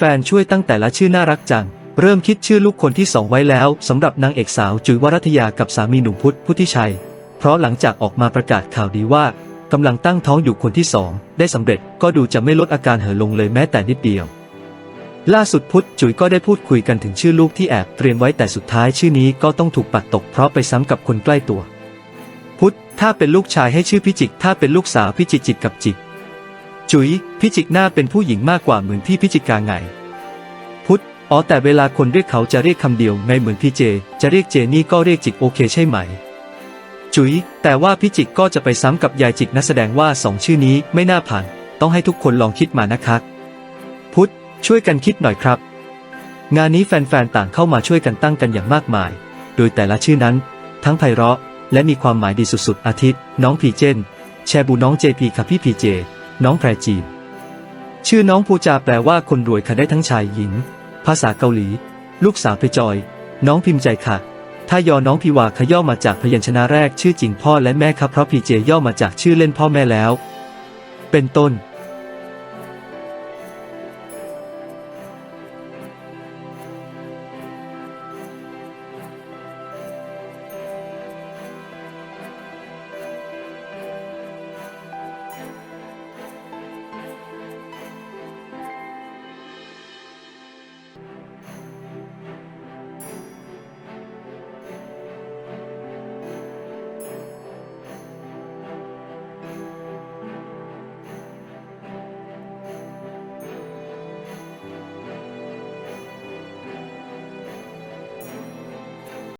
ฟนๆ ช่วยตั้งแต่ละชื่อน่ารักจัง เริ่มคิดชื่อลูกคนที่สองไว้แล้วสำหรับนางเอกสาวจุ๋ยวรัตยากับสามีหนุ่มพุทธพุทธิชัย เพราะหลังจากออกมาประกาศข่าวดีว่ากำลังตั้งท้องอยู่คนที่สองได้สำเร็จก็ดูจะไม่ลดอาการเห่อลงเลยแม้แต่นิดเดียว ล่าสุดพุทธจุ๋ยก็ได้พูดคุยกันถึงชื่อลูกที่แอบเตรียมไว้แต่สุดท้ายชื่อนี้ก็ต้องถูกปัดตกเพราะไปซ้ำกับคนใกล้ตัว พุทธถ้าเป็นลูกชายให้ชื่อพิจิก ถ้าเป็นลูกสาวพิจิจิตกับจิก จุ๋ยพิจิกหน้าเป็นผู้หญิงมากกว่าเหมือนพี่พิจิกาไง พุทธอ๋อแต่เวลาคนเรียกเขาจะเรียกคำเดียวไงเหมือนพี่เจ จะเรียกเจนี่ก็เรียกจิกโอเคใช่ไหม จุ๋ยแต่ว่าพิจิกก็จะไปซ้ำกับยายจิกนักแสดงว่าสองชื่อนี้ไม่น่าผ่าน ต้องให้ทุกคนลองคิดมานะคะพุทธช่วยกันคิดหน่อยครับ งานนี้แฟนๆต่างเข้ามาช่วยกันตั้งกันอย่างมากมาย โดยแต่ละชื่อนั้น ทั้งไพเราะ และมีความหมายดีสุดๆอาทิตย์ น้องพีเจนแชบูน้องเจพีค่ะพี่พีเจ น้องแพรจีน ชื่อน้องภูจาแปลว่าคนรวยค่ะได้ทั้งชายหญิง ภาษาเกาหลี ลูกสาวพจอย น้องพิมพ์ใจค่ะ ถ้ายอน้องพิวาขย่อมาจากพยัญชนะแรกชื่อจริงพ่อและแม่ครับเพราะพีเจย่อมาจากชื่อเล่นพ่อแม่แล้ว เป็นต้น